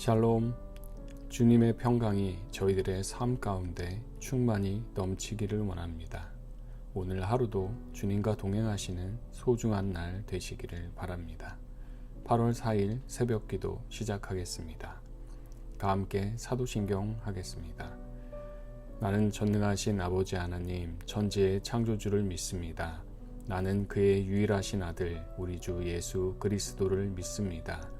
샬롬 주님의 평강이 저희들의 삶 가운데 충만히 넘치기를 원합니다. 오늘 하루도 주님과 동행하시는 소중한 날 되시기를 바랍니다. 8월 4일 새벽 기도 시작하겠습니다. 다 함께 사도신경 하겠습니다. 나는 전능하신 아버지 하나님 천지의 창조주를 믿습니다. 나는 그의 유일하신 아들 우리 주 예수 그리스도를 믿습니다.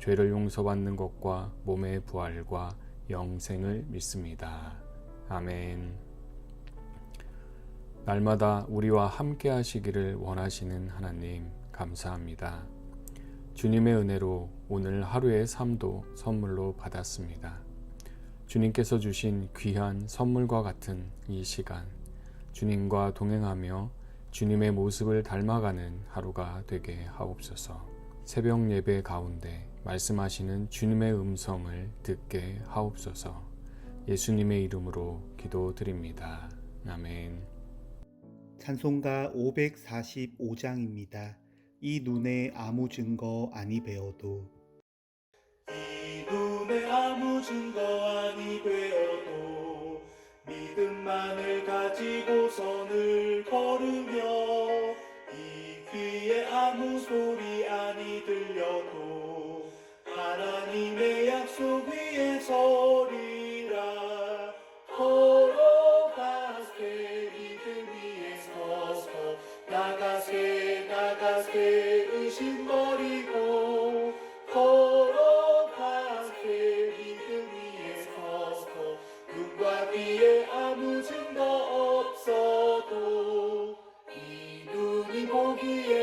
죄를 용서받는 것과 몸의 부활과 영생을 믿습니다. 아멘. 날마다 우리와 함께 하시기를 원하시는 하나님, 감사합니다. 주님의 은혜로 오늘 하루의 삶도 선물로 받았습니다. 주님께서 주신 귀한 선물과 같은 이 시간, 주님과 동행하며 주님의 모습을 닮아가는 하루가 되게 하옵소서. 새벽 예배 가운데 말씀하시는 주님의 음성을 듣게 하옵소서. 예수님의 이름으로 기도드립니다. 아멘. 찬송가 545장입니다. 이 눈에 아무 증거 아니 배어도 이 눈에 아무 증거 아니 되어도 믿음만을 가지고 선을 걸으며 이 귀에 아무 소리 하나님의 약속 위에 서리라. 걸어가세 믿음 위에 서서. 나가세 나가세 의심 버리고. 걸어가세 믿음 위에 서서. 눈과 귀에 아무 증거 없어도 이 눈이 보기에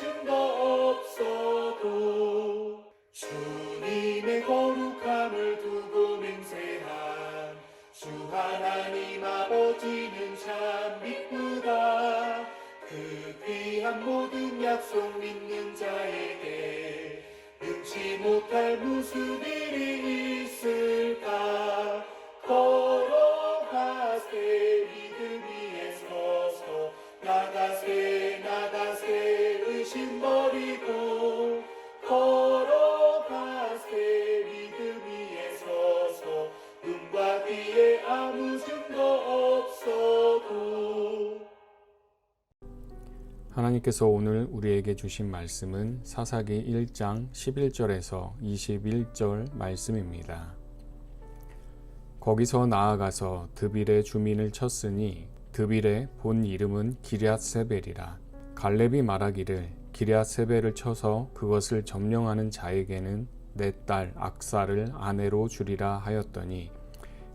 증 하나님께서 오늘 우리에게 주신 말씀은 사사기 1장 11절에서 21절 말씀입니다. 거기서 나아가서 드빌의 주민을 쳤으니 드빌의 본 이름은 기랴세벨이라 갈렙이 말하기를 기랴세벨을 쳐서 그것을 점령하는 자에게는 내 딸 악사를 아내로 주리라 하였더니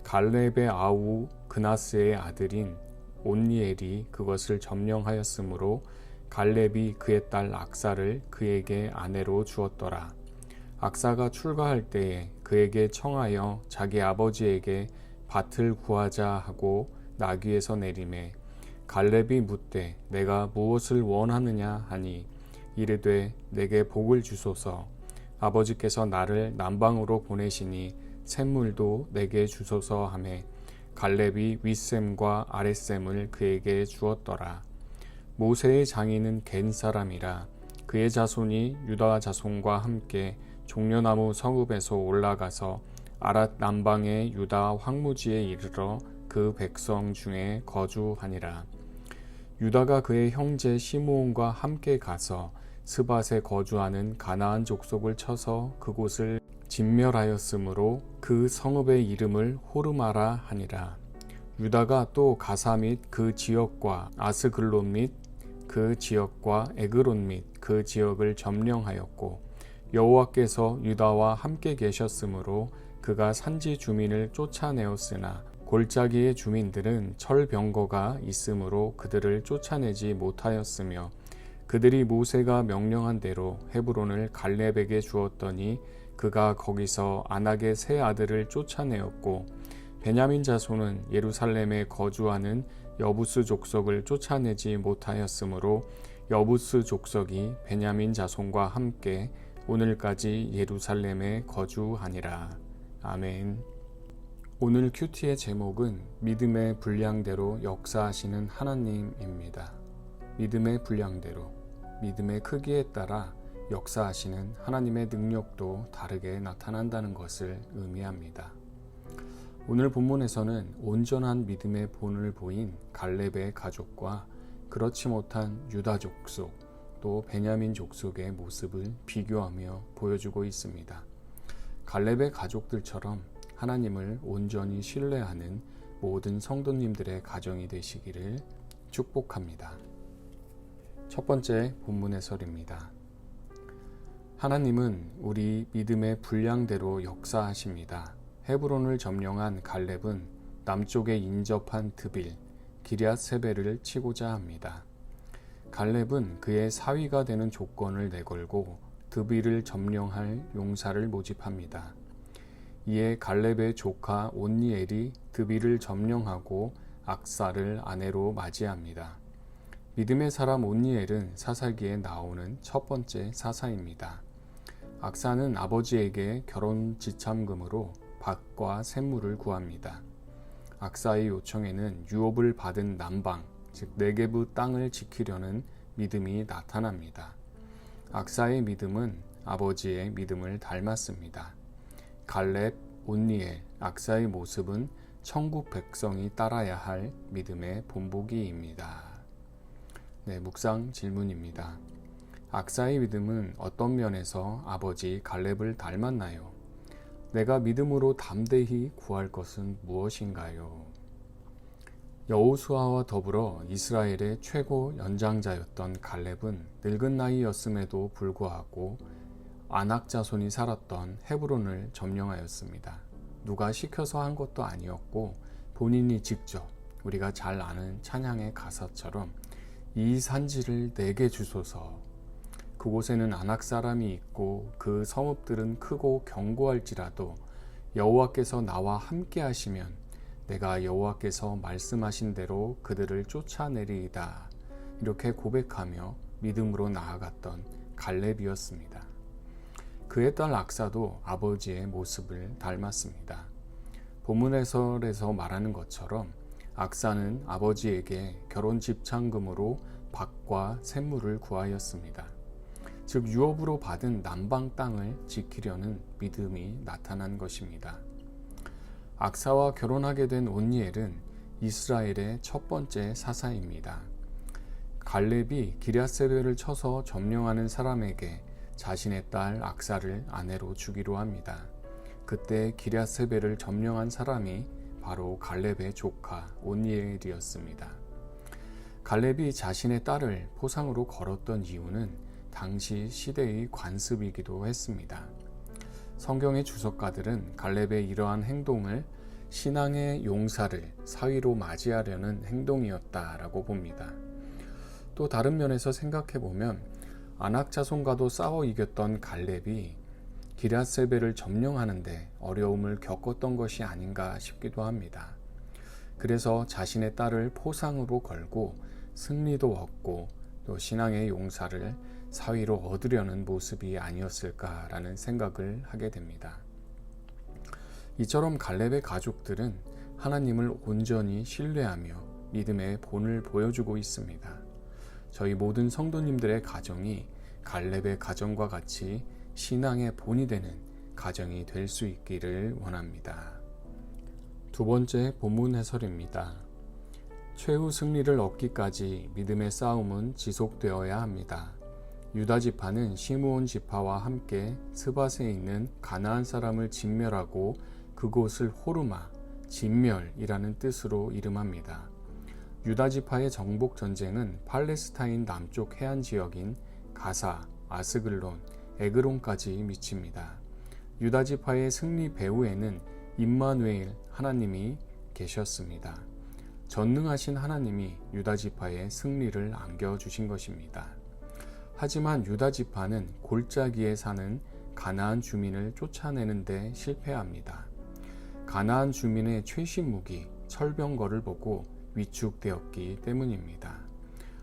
갈렙의 아우 그나스의 아들인 온니엘이 그것을 점령하였으므로 갈렙이 그의 딸 악사를 그에게 아내로 주었더라. 악사가 출가할 때에 그에게 청하여 자기 아버지에게 밭을 구하자 하고 나귀에서 내림에 갈렙이 묻되 내가 무엇을 원하느냐 하니 이르되 내게 복을 주소서. 아버지께서 나를 남방으로 보내시니 샘물도 내게 주소서. 하매 갈렙이 윗샘과 아랫샘을 그에게 주었더라 모세의 장인은 겐 사람이라 그의 자손이 유다 자손과 함께 종려나무 성읍에서 올라가서 아랏 남방의 유다 황무지에 이르러 그 백성 중에 거주하니라. 유다가 그의 형제 시므온과 함께 가서 스밧에 거주하는 가나안 족속을 쳐서 그곳을 진멸하였으므로 그 성읍의 이름을 호르마라 하니라. 유다가 또 가사 및 그 지역과 아스글론 및 그 지역과 에그론 및 그 지역을 점령하였고 여호와께서 유다와 함께 계셨으므로 그가 산지 주민을 쫓아내었으나 골짜기의 주민들은 철병거가 있으므로 그들을 쫓아내지 못하였으며 그들이 모세가 명령한 대로 헤브론을 갈렙에게 주었더니 그가 거기서 안악의 세 아들을 쫓아내었고 베냐민 자손은 예루살렘에 거주하는 여부스 족속을 쫓아내지 못하였으므로 여부스 족속이 베냐민 자손과 함께 오늘까지 예루살렘에 거주하니라. 아멘. 오늘 큐티의 제목은 믿음의 분량대로 역사하시는 하나님입니다. 믿음의 분량대로, 믿음의 크기에 따라 역사하시는 하나님의 능력도 다르게 나타난다는 것을 의미합니다. 오늘 본문에서는 온전한 믿음의 본을 보인 갈렙의 가족과 그렇지 못한 유다 족속 또 베냐민 족속의 모습을 비교하며 보여주고 있습니다. 갈렙의 가족들처럼 하나님을 온전히 신뢰하는 모든 성도님들의 가정이 되시기를 축복합니다. 첫 번째 본문 해설입니다. 하나님은 우리 믿음의 분량대로 역사하십니다. 헤브론을 점령한 갈렙은 남쪽에 인접한 드빌, 기리앗 세베를 치고자 합니다. 갈렙은 그의 사위가 되는 조건을 내걸고 드빌을 점령할 용사를 모집합니다. 이에 갈렙의 조카 온니엘이 드빌을 점령하고 악사를 아내로 맞이합니다. 믿음의 사람 온니엘은 사사기에 나오는 첫 번째 사사입니다. 악사는 아버지에게 결혼 지참금으로 밭과 샘물을 구합니다. 악사의 요청에는 유업을 받은 남방, 즉 네게브 땅을 지키려는 믿음이 나타납니다. 악사의 믿음은 아버지의 믿음을 닮았습니다. 갈렙, 온니엘, 악사의 모습은 천국 백성이 따라야 할 믿음의 본보기입니다. 네, 묵상 질문입니다. 악사의 믿음은 어떤 면에서 아버지 갈렙을 닮았나요? 내가 믿음으로 담대히 구할 것은 무엇인가요? 여호수아와 더불어 이스라엘의 최고 연장자였던 갈렙은 늙은 나이였음에도 불구하고 아낙 자손이 살았던 헤브론을 점령하였습니다. 누가 시켜서 한 것도 아니었고 본인이 직접 우리가 잘 아는 찬양의 가사처럼 이 산지를 내게 주소서 그곳에는 아낙 사람이 있고 그 성읍들은 크고 견고할지라도 여호와께서 나와 함께 하시면 내가 여호와께서 말씀하신 대로 그들을 쫓아내리이다. 이렇게 고백하며 믿음으로 나아갔던 갈렙이었습니다. 그의 딸 악사도 아버지의 모습을 닮았습니다. 본문 해설에서 말하는 것처럼 악사는 아버지에게 결혼 집창금으로 밭과 샘물을 구하였습니다. 즉 유업으로 받은 남방 땅을 지키려는 믿음이 나타난 것입니다. 악사와 결혼하게 된 온니엘은 이스라엘의 첫 번째 사사입니다. 갈렙이 기랴세베를 쳐서 점령하는 사람에게 자신의 딸 악사를 아내로 주기로 합니다. 그때 기랴세베를 점령한 사람이 바로 갈렙의 조카 온니엘이었습니다. 갈렙이 자신의 딸을 포상으로 걸었던 이유는 당시 시대의 관습이기도 했습니다. 성경의 주석가들은 갈렙의 이러한 행동을 신앙의 용사를 사위로 맞이하려는 행동이었다라고 봅니다. 또 다른 면에서 생각해 보면 아낙 자손과도 싸워 이겼던 갈렙이 기라세베를 점령하는데 어려움을 겪었던 것이 아닌가 싶기도 합니다. 그래서 자신의 딸을 포상으로 걸고 승리도 얻고 또 신앙의 용사를 사위로 얻으려는 모습이 아니었을까라는 생각을 하게 됩니다. 이처럼 갈렙의 가족들은 하나님을 온전히 신뢰하며 믿음의 본을 보여주고 있습니다. 저희 모든 성도님들의 가정이 갈렙의 가정과 같이 신앙의 본이 되는 가정이 될 수 있기를 원합니다. 두 번째 본문 해설입니다. 최후 승리를 얻기까지 믿음의 싸움은 지속되어야 합니다. 유다 지파는 시므온 지파와 함께 스밧에 있는 가나안 사람을 진멸하고 그곳을 호르마, 진멸이라는 뜻으로 이름합니다. 유다 지파의 정복 전쟁은 팔레스타인 남쪽 해안 지역인 가사, 아스글론, 에그론까지 미칩니다. 유다 지파의 승리 배후에는 임마누엘 하나님이 계셨습니다. 전능하신 하나님이 유다 지파의 승리를 안겨 주신 것입니다. 하지만 유다 지파는 골짜기에 사는 가나안 주민을 쫓아내는 데 실패합니다. 가나안 주민의 최신 무기 철병거를 보고 위축되었기 때문입니다.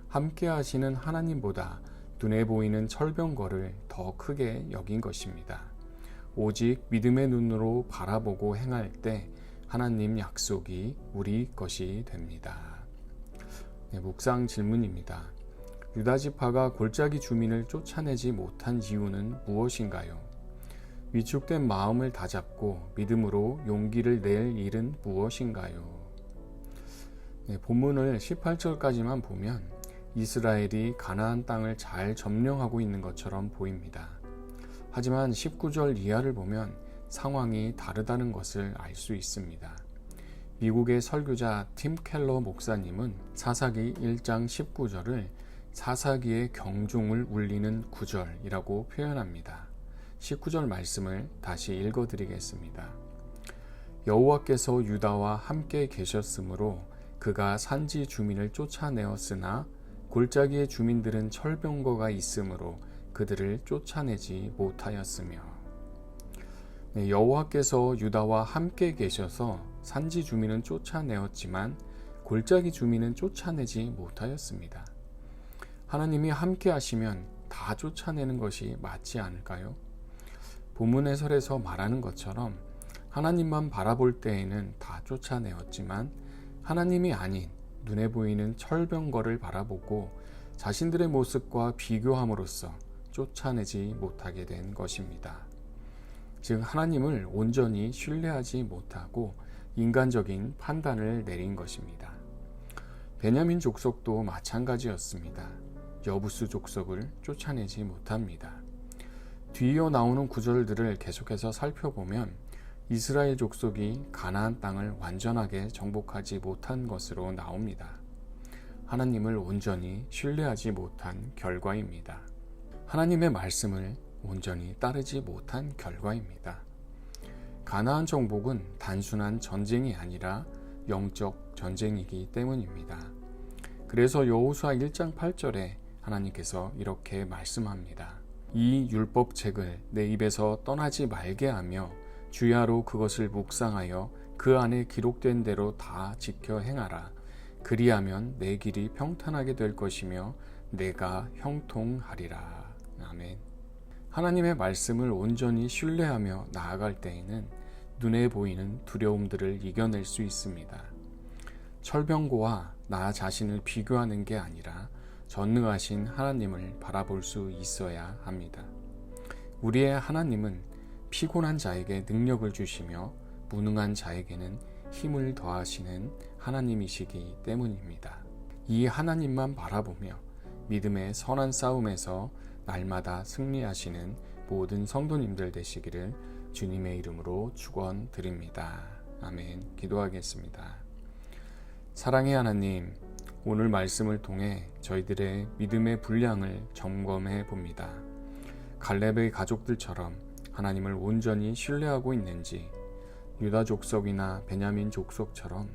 함께 하시는 하나님보다 눈에 보이는 철병거를 더 크게 여긴 것입니다. 오직 믿음의 눈으로 바라보고 행할 때 하나님 약속이 우리 것이 됩니다. 네, 묵상 질문입니다. 유다 지파가 골짜기 주민을 쫓아내지 못한 이유는 무엇인가요? 위축된 마음을 다잡고 믿음으로 용기를 낼 일은 무엇인가요? 네, 본문을 18절까지만 보면 이스라엘이 가나안 땅을 잘 점령하고 있는 것처럼 보입니다. 하지만 19절 이하를 보면 상황이 다르다는 것을 알 수 있습니다. 미국의 설교자 팀 켈러 목사님은 사사기 1장 19절을 사사기의 경종을 울리는 구절이라고 표현합니다. 19절 말씀을 다시 읽어 드리겠습니다. 여호와께서 유다와 함께 계셨으므로 그가 산지 주민을 쫓아내었으나 골짜기의 주민들은 철병거가 있으므로 그들을 쫓아내지 못하였으며 네, 여호와께서 유다와 함께 계셔서 산지 주민은 쫓아내었지만 골짜기 주민은 쫓아내지 못하였습니다. 하나님이 함께 하시면 다 쫓아내는 것이 맞지 않을까요? 본문 해설에서 말하는 것처럼 하나님만 바라볼 때에는 다 쫓아내었지만 하나님이 아닌 눈에 보이는 철병거를 바라보고 자신들의 모습과 비교함으로써 쫓아내지 못하게 된 것입니다. 즉, 하나님을 온전히 신뢰하지 못하고 인간적인 판단을 내린 것입니다. 베냐민 족속도 마찬가지였습니다. 여부수 족속을 쫓아내지 못합니다. 뒤이어 나오는 구절들을 계속해서 살펴보면 이스라엘 족속이 가나안 땅을 완전하게 정복하지 못한 것으로 나옵니다. 하나님을 온전히 신뢰하지 못한 결과입니다. 하나님의 말씀을 온전히 따르지 못한 결과입니다. 가나안 정복은 단순한 전쟁이 아니라 영적 전쟁이기 때문입니다. 그래서 여호수아 1장 8절에 하나님께서 이렇게 말씀합니다. 이 율법책을 내 입에서 떠나지 말게 하며 주야로 그것을 묵상하여 그 안에 기록된 대로 다 지켜 행하라. 그리하면 내 길이 평탄하게 될 것이며 내가 형통하리라. 아멘. 하나님의 말씀을 온전히 신뢰하며 나아갈 때에는 눈에 보이는 두려움들을 이겨낼 수 있습니다. 철병고와 나 자신을 비교하는 게 아니라 전능하신 하나님을 바라볼 수 있어야 합니다. 우리의 하나님은 피곤한 자에게 능력을 주시며 무능한 자에게는 힘을 더하시는 하나님이시기 때문입니다. 이 하나님만 바라보며 믿음의 선한 싸움에서 날마다 승리하시는 모든 성도님들 되시기를 주님의 이름으로 축원드립니다. 아멘. 기도하겠습니다. 사랑의 하나님, 오늘 말씀을 통해 저희들의 믿음의 분량을 점검해 봅니다. 갈렙의 가족들처럼 하나님을 온전히 신뢰하고 있는지, 유다 족속이나 베냐민 족속처럼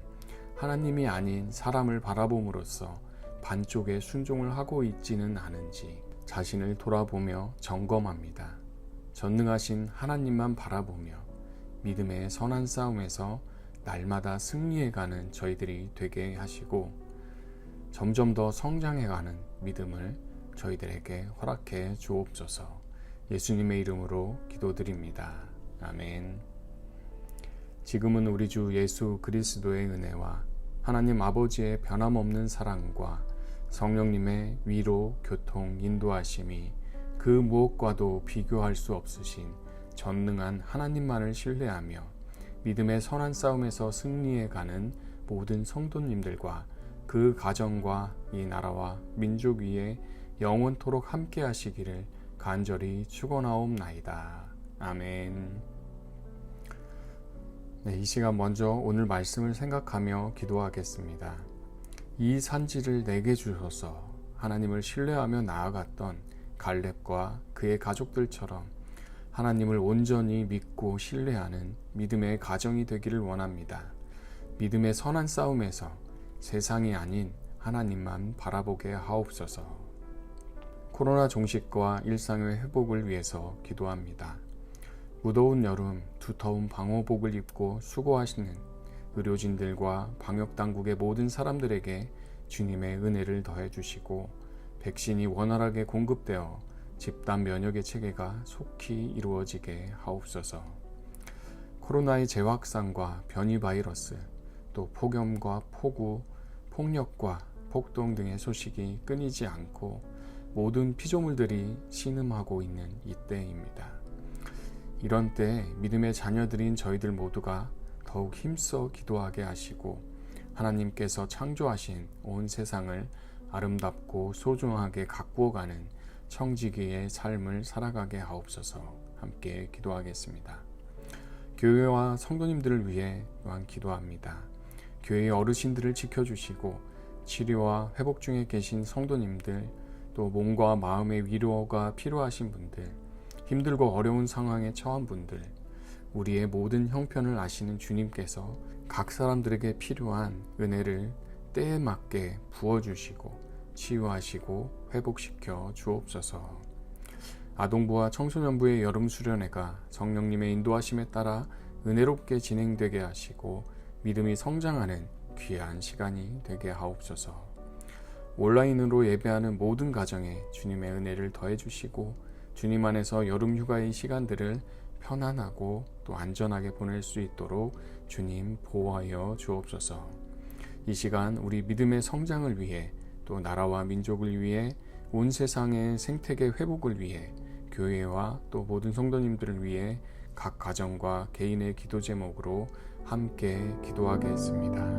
하나님이 아닌 사람을 바라봄으로써 반쪽에 순종을 하고 있지는 않은지 자신을 돌아보며 점검합니다. 전능하신 하나님만 바라보며 믿음의 선한 싸움에서 날마다 승리해가는 저희들이 되게 하시고 점점 더 성장해가는 믿음을 저희들에게 허락해 주옵소서 예수님의 이름으로 기도드립니다. 아멘. 지금은 우리 주 예수 그리스도의 은혜와 하나님 아버지의 변함없는 사랑과 성령님의 위로, 교통, 인도하심이 그 무엇과도 비교할 수 없으신 전능한 하나님만을 신뢰하며 믿음의 선한 싸움에서 승리해 가는 모든 성도님들과 그 가정과 이 나라와 민족 위에 영원토록 함께 하시기를 간절히 축원하옵나이다. 아멘. 네, 이 시간 먼저 오늘 말씀을 생각하며 기도하겠습니다. 이 산지를 내게 주셔서 하나님을 신뢰하며 나아갔던 갈렙과 그의 가족들처럼 하나님을 온전히 믿고 신뢰하는 믿음의 가정이 되기를 원합니다. 믿음의 선한 싸움에서 세상이 아닌 하나님만 바라보게 하옵소서. 코로나 종식과 일상의 회복을 위해서 기도합니다. 무더운 여름 두터운 방호복을 입고 수고하시는 의료진들과 방역당국의 모든 사람들에게 주님의 은혜를 더해 주시고 백신이 원활하게 공급되어 집단 면역의 체계가 속히 이루어지게 하옵소서. 코로나의 재확산과 변이 바이러스, 또 폭염과 폭우, 폭력과 폭동 등의 소식이 끊이지 않고 모든 피조물들이 신음하고 있는 이때입니다. 이런 때 믿음의 자녀들인 저희들 모두가 더욱 힘써 기도하게 하시고 하나님께서 창조하신 온 세상을 아름답고 소중하게 가꾸어가는 청지기의 삶을 살아가게 하옵소서 함께 기도하겠습니다. 교회와 성도님들을 위해 또한 기도합니다. 교회의 어르신들을 지켜주시고 치료와 회복 중에 계신 성도님들 또 몸과 마음의 위로가 필요하신 분들 힘들고 어려운 상황에 처한 분들 우리의 모든 형편을 아시는 주님께서 각 사람들에게 필요한 은혜를 때에 맞게 부어주시고 치유하시고 회복시켜 주옵소서. 아동부와 청소년부의 여름 수련회가 성령님의 인도하심에 따라 은혜롭게 진행되게 하시고 믿음이 성장하는 귀한 시간이 되게 하옵소서. 온라인으로 예배하는 모든 가정에 주님의 은혜를 더해 주시고 주님 안에서 여름 휴가의 시간들을 편안하고 또 안전하게 보낼 수 있도록 주님 보호하여 주옵소서. 이 시간 우리 믿음의 성장을 위해 또 나라와 민족을 위해 온 세상의 생태계 회복을 위해 교회와 또 모든 성도님들을 위해 각 가정과 개인의 기도 제목으로 함께 기도하겠습니다.